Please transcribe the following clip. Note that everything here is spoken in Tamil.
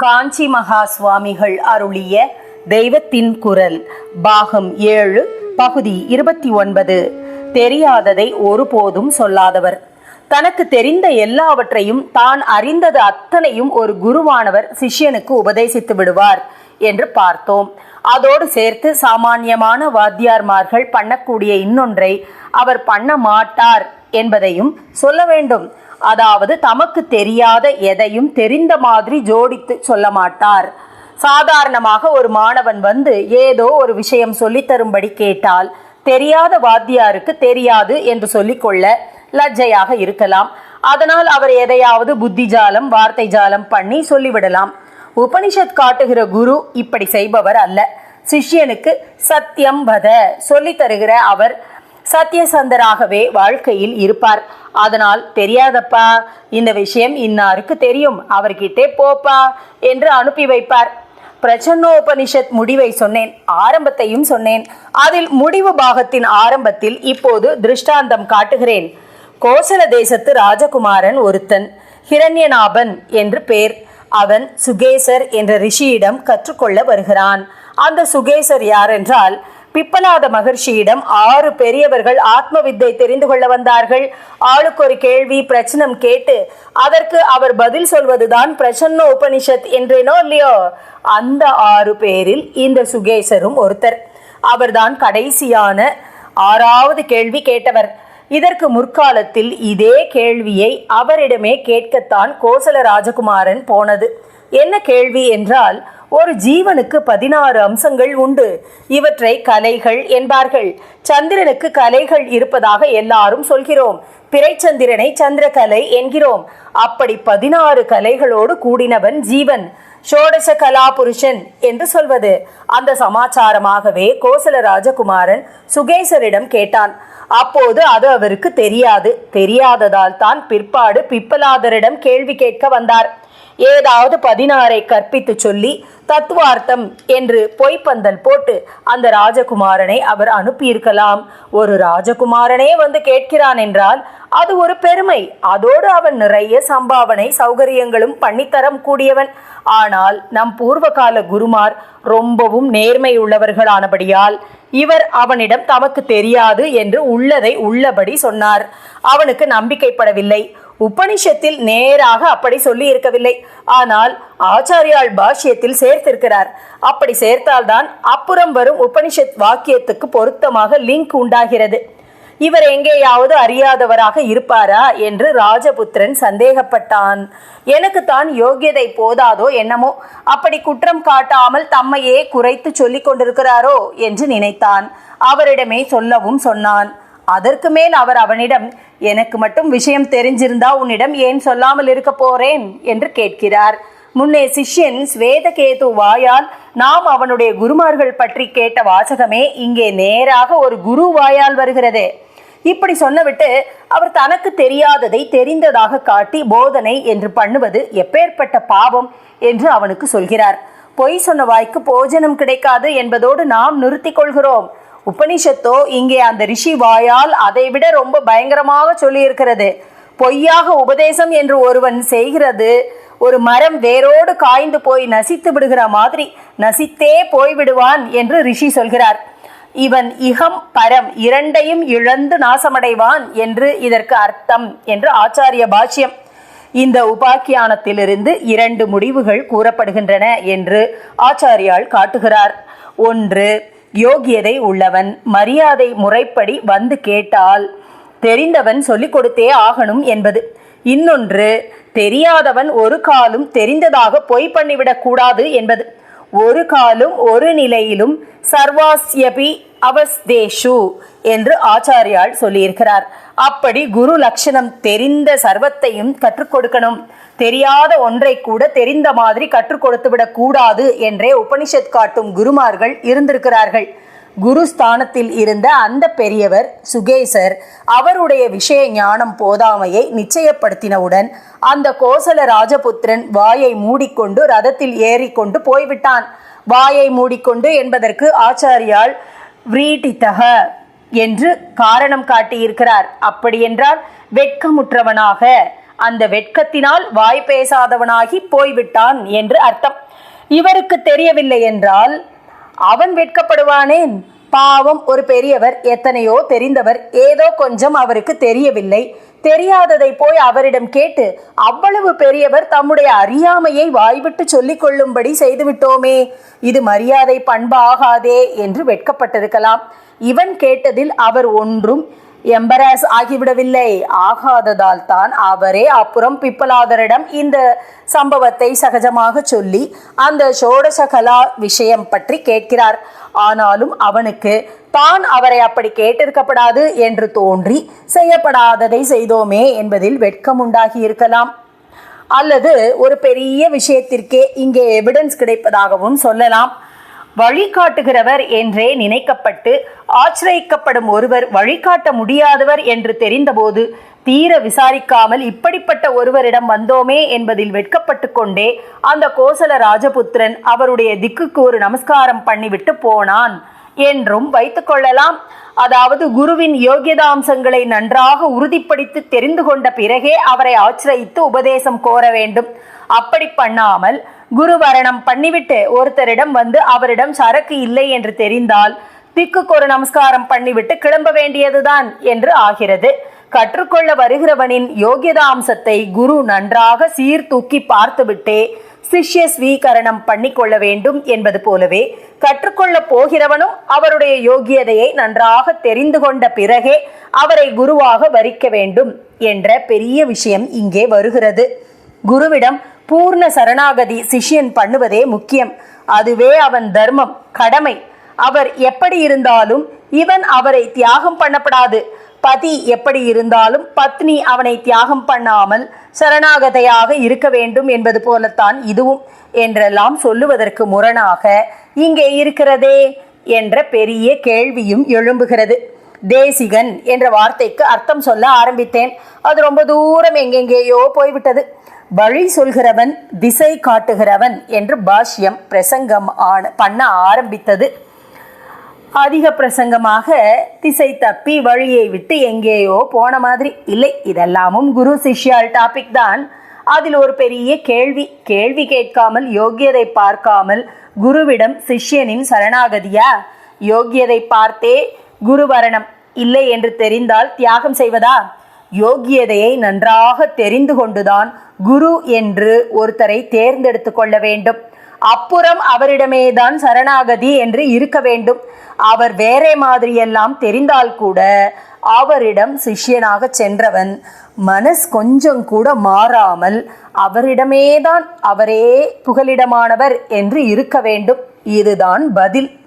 காஞ்சி மகா சுவாமிகள் அருளிய தெய்வத்தின் குரல் பாகம் ஏழு பகுதி இருபத்தி ஒன்பது. தெரியாததை ஒருபோதும் சொல்லாதவர். தனக்கு தெரிந்த எல்லாவற்றையும் தான் அறிந்தது அத்தனையும் ஒரு குருவானவர் சிஷ்யனுக்கு உபதேசித்து விடுவார் என்று பார்த்தோம். அதோடு சேர்த்து சாமானியமான வாத்தியார்மார்கள் பண்ணக்கூடிய இன்னொன்றை அவர் பண்ண மாட்டார் என்பதையும் சொல்ல வேண்டும். அதாவது தமக்கு தெரியாத எதையும் தெரிந்த மாதிரி ஜோடித்து சொல்ல மாட்டார். சாதாரணமாக ஒரு மாணவன் வந்து ஏதோ ஒரு விஷயம் சொல்லித்தரும்படி கேட்டால் தெரியாத வாத்தியாருக்கு தெரியாது என்று சொல்லிக்கொள்ள லஜ்ஜையாக இருக்கலாம். அதனால் அவர் எதையாவது புத்திஜாலம் வார்த்தை ஜாலம் பண்ணி சொல்லிவிடலாம். உபனிஷத் காட்டுகிற குரு இப்படி செய்பவர் அல்ல. சிஷ்யனுக்கு சத்தியம் வத சொல்லி தருகிற அவர் சத்தியசந்தராகவே வாழ்க்கையில் இருப்பார். அதனால் தெரியாதப்பா இந்த விஷயம் இன்னாருக்கு தெரியும். அவர்கிட்டே போப்பா என்று அனுப்பி வைப்பார். பிரச்சன்னோபனிஷத் முடிவை சொன்னேன் ஆரம்பத்தையும் சொன்னேன். அதில் முடிவு பாகத்தின் ஆரம்பத்தில் இப்போது திருஷ்டாந்தம் காட்டுகிறேன். கோசல தேசத்து ராஜகுமாரன் ஒருத்தன் ஹிரண்யநாபன் என்று பேர். அவன் சுகேசர் என்ற ரிஷியிடம் கற்றுக்கொள்ள வருகிறான். அந்த சுகேசர் யாரென்றால் பிப்பநாத மகர்ஷியிடம் ஆறு பெரியவர்கள் ஆத்ம வித்தை தெரிந்து கொள்ள வந்தார்கள். ஆளுக்கு ஒரு கேள்வி பிரச்சனம் கேட்டு அதற்கு அவர் பதில் சொல்வதுதான் பிரசன்ன உபனிஷத் என்றேனோ இல்லையோ? அந்த ஆறு பேரில் இந்த சுகேசரும் ஒருத்தர். அவர்தான் கடைசியான ஆறாவது கேள்வி கேட்டவர். இதற்கு முற்காலத்தில் இதே கேள்வியை அவரிடமே கேட்கத்தான் கோசல ராஜகுமாரன் போனது. என்ன கேள்வி என்றால் ஒரு ஜீவனுக்கு பதினாறு அம்சங்கள் உண்டு. இவற்றை கலைகள் என்பார்கள். சந்திரனுக்கு கலைகள் இருப்பதாக எல்லாரும் சொல்கிறோம். பிறைச்சந்திரனை சந்திரகலை என்கிறோம். அப்படி பதினாறு கலைகளோடு கூடினவன் ஜீவன். ஷோடச கலா புருஷன் என்று சொல்வது. அந்த சமாச்சாரமாகவே கோசல ராஜகுமாரன் சுகேசரிடம் கேட்டான். அப்போது அது அவருக்கு தெரியாது. தெரியாததால் தான் பிற்பாடு பிப்பலாதரிடம் கேள்வி கேட்க வந்தார். ஏதாவது பதினாறை கற்பித்து சொல்லி தத்துவார்த்தம் என்று பொய்ப்பந்தல் போட்டு அந்த ராஜகுமாரனை அவர் அனுப்பியிருக்கலாம். ஒரு ராஜகுமாரனே வந்து கேட்கிறான் என்றால் அது ஒரு பெருமை. அதோடு அவன் நிறைய சம்பாவனை சௌகரியங்களும் பண்ணித்தரம் கூடியவன். ஆனால் நம் பூர்வகால குருமார் ரொம்பவும் நேர்மை உள்ளவர்களானபடியால் இவர் அவனிடம் தமக்கு தெரியாது என்று உள்ளதை உள்ளபடி சொன்னார். அவனுக்கு நம்பிக்கைப்படவில்லை. உபனிஷத்தில் நேராக அப்படி சொல்லி இருக்கவில்லை. ஆனால் ஆச்சாரியால் பாஷ்யத்தில் சேர்த்திருக்கிறார். அப்படி சேர்த்தால்தான் அப்புறம் வரும் உபனிஷத் வாக்கியத்துக்கு பொருத்தமாக லிங்க் உண்டாகிறது. இவர் எங்கேயாவது அறியாதவராக இருப்பாரா என்று ராஜபுத்திரன் சந்தேகப்பட்டான். எனக்கு தான் யோகியதை போதாதோ என்னமோ. அப்படி குற்றம் காட்டாமல் தம்மையே குறைத்து சொல்லிக் கொண்டிருக்கிறாரோ என்று நினைத்தான். அவரிடமே சொல்லவும் சொன்னான். அதற்கு மேல் அவர் அவனிடம் எனக்கு மட்டும் விஷயம் தெரிஞ்சிருந்தா உன்னிடம் ஏன் சொல்லாமல் இருக்க போறேன்? என்று கேட்கிறார். முன்னே சிஷ்யன் ஸ்வேதகேது வாயால் நாம் அவனுடைய குருமார்கள் பற்றி கேட்ட வாசகமே இங்கே நேராக ஒரு குரு வாயால் வருகிறது. இப்படி சொன்னவிட்டு அவர் தனக்கு தெரியாததை தெரிந்ததாக காட்டி போதனை என்று பண்ணுவது எப்பேற்பட்ட பாவம் என்று அவனுக்கு சொல்கிறார். பொய் சொன்ன வாய்க்கு போஜனம் கிடைக்காது என்பதோடு நாம் நிறுத்திக் கொள்கிறோம். உபனிஷத்தோ இங்கே அந்த ரிஷி வாயால் அதைவிட ரொம்ப பயங்கரமாக சொல்லியிருக்கிறது. பொய்யாக உபதேசம் என்று ஒருவன் செய்கிறது ஒரு மரம் வேரோடு காய்ந்து போய் நசித்து விடுகிற மாதிரி நசித்தே போய்விடுவான் என்று ரிஷி சொல்கிறார். இவன் இகம் பரம் இரண்டையும் இழந்து நாசமடைவான் என்று இதற்கு அர்த்தம் என்று ஆச்சாரிய பாஷ்யம். இந்த உபாக்கியானத்திலிருந்து இரண்டு முடிவுகள் கூறப்படுகின்றன என்று ஆச்சாரியால் காட்டுகிறார். ஒன்று யோகியதை உள்ளவன் மரியாதை முறைப்படி வந்து கேட்டால் தெரிந்தவன் சொல்லிக் கொடுத்தே ஆகணும் என்பது. இன்னொன்று தெரியாதவன் ஒரு காலும் தெரிந்ததாக பொய் பண்ணிவிடக் கூடாது என்பது. ஒரு காலும் ஒரு நிலையிலும் சர்வாஸ்யபி அவஸ்தேஷு என்று ஆச்சாரியால் சொல்லியிருக்கிறார். அப்படி குரு லட்சணம் தெரிந்த சர்வத்தையும் கற்றுக் கொடுக்கணும். தெரியாத ஒன்றை கூட தெரிந்த மாதிரி கற்றுக் கொடுத்து விடக் கூடாது என்றே உபனிஷத் காட்டும் குருமார்கள் இருந்திருக்கிறார்கள். குரு ஸ்தானத்தில் இருந்த அந்த பெரியவர் சுகேசர் அவருடைய விஷய ஞானம் போதாமையை நிச்சயப்படுத்தினவுடன் அந்த கோசல ராஜபுத்திரன் வாயை மூடிக்கொண்டு ரதத்தில் ஏறிக்கொண்டு போய்விட்டான். வாயை மூடிக்கொண்டு என்பதற்கு ஆச்சாரியால் விரீட்டித்தக என்று காரணம் காட்டியிருக்கிறார். அப்படியென்றால் வெட்கமுற்றவனாக அந்த வெட்கத்தினால் வாய் பேசாதவனாகி போய்விட்டான் என்று அர்த்தம். இவருக்கு தெரியவில்லை என்றால் அவன் வெட்கப்படுவானேன்? பாவம் ஒரு பெரியவர் எத்தனையோ தெரிந்தவர் ஏதோ கொஞ்சம் அவருக்கு தெரியவில்லை. தெரியாததை போய் அவரிடம் கேட்டு அவ்வளவு பெரியவர் தம்முடைய அறியாமையை வாய்விட்டு சொல்லிக் கொள்ளும்படி செய்துவிட்டோமே. இது மரியாதை பண்பாகாதே என்று வெட்கப்பட்டிருக்கலாம். இவன் கேட்டதில் அவர் ஒன்றும் எம்பராஸ் ஆகிவிடவில்லை. ஆகாததால் தான் அவரே அப்புறம் பிப்பலாதரிடம் இந்த சம்பவத்தை சகஜமாக சொல்லி அந்த ஷோடசகலா விஷயம் பற்றி கேட்கிறார். ஆனாலும் அவனுக்கு தான் அவரை அப்படி கேட்டிருக்கப்படாது என்று தோன்றி செய்யப்படாததை செய்தோமே என்பதில் வெட்கம் உண்டாகி இருக்கலாம் அல்லது ஒரு பெரிய விஷயத்திற்கே இங்கே எவிடன்ஸ் கிடைப்பதாகவும் சொல்லலாம். வழிகாட்டுகிறவர் என்றே நினைக்கப்பட்டு ஆச்சிரியக்கப்படும் ஒருவர் வழிகாட்ட முடியாதவர் என்று தெரிந்தபோது தீர விசாரிக்காமல் இப்படிப்பட்ட ஒருவரிடம் வந்தோமே என்பதில் வெட்கப்பட்டு கொண்டே அந்த கோசல ராஜபுத்திரன் அவருடைய திக்குக்கு ஒரு நமஸ்காரம் பண்ணிவிட்டு போனான். என்றும் வைத்துக்கொள்ளலாம் அதாவது குருவின் யோகியதாம்சங்களை நன்றாக உறுதிப்படுத்தி தெரிந்து கொண்ட பிறகே அவரை ஆச்சிரயித்து உபதேசம் கோர வேண்டும். அப்படி பண்ணாமல் குரு வரணம் பண்ணிவிட்டு ஒருத்தரிடம் வந்து அவரிடம் சரக்கு இல்லை என்று தெரிந்தால் திக்குக்கு ஒரு நமஸ்காரம் பண்ணிவிட்டு கிளம்ப வேண்டியதுதான் என்று ஆகிறது. கற்றுக்கொள்ள வருகிறவனின் யோகியதாம்சத்தை குரு நன்றாக சீர்தூக்கி பார்த்துவிட்டே சிஷ்ய ஸ்வீகரணம் பண்ணிக்கொள்ள வேண்டும் என்பது போலவே கற்றுக்கொள்ள போகிறவனும் அவருடைய யோகியதையை நன்றாக தெரிந்து கொண்ட பிறகே அவரை குருவாக வரிக்க வேண்டும் என்ற பெரிய விஷயம் இங்கே வருகிறது. குருவிடம் பூர்ண சரணாகதி சிஷ்யன் பண்ணுவதே முக்கியம். அதுவே அவன் தர்மம் கடமை. அவர் எப்படி இருந்தாலும் இவன் அவரை தியாகம் பண்ணப்படாது. பதி எப்படி இருந்தாலும் பத்னி அவனை தியாகம் பண்ணாமல் சரணாகதையாக இருக்க வேண்டும் என்பது போலத்தான் இதுவும் என்றெல்லாம் சொல்லுவதற்கு முரணாக இங்கே இருக்கிறதே என்ற பெரிய கேள்வியும் எழும்புகிறது. தேசிகன் என்ற வார்த்தைக்கு அர்த்தம் சொல்ல ஆரம்பித்தேன். அது ரொம்ப தூரம் எங்கெங்கேயோ போய்விட்டது. வழி சொல்கிறவன் திசை காட்டுகிறவன் என்று பாஷ்யம் பிரசங்கம் ஆன பண்ண ஆரம்பித்தது. அதிக பிரசங்கமாக திசை தப்பி வழியை விட்டு எங்கேயோ போன மாதிரி இல்லை. இதெல்லாமும் குரு சிஷ்யால் டாபிக் தான். அதில் ஒரு பெரிய கேள்வி கேள்வி கேட்காமல் யோக்கியதை பார்க்காமல் குருவிடம் சிஷ்யனின் சரணாகதியா? யோக்கியதை பார்த்தே குருவரணம் இல்லை என்று தெரிந்தால் தியாகம் செய்வதா? யோக்கியதையை நன்றாக தெரிந்து கொண்டுதான் குரு என்று ஒருத்தரை தேர்ந்தெடுத்து கொள்ள வேண்டும். அப்புறம் அவரிடமேதான் சரணாகதி என்று இருக்க வேண்டும். அவர் வேறே மாதிரியெல்லாம் தெரிந்தால் கூட அவரிடம் சிஷ்யனாக சென்றவன் மனஸ் கொஞ்சம் கூட மாறாமல் அவரிடமேதான் அவரே புகலிடமானவர் என்று இருக்க வேண்டும். இதுதான் பதில்.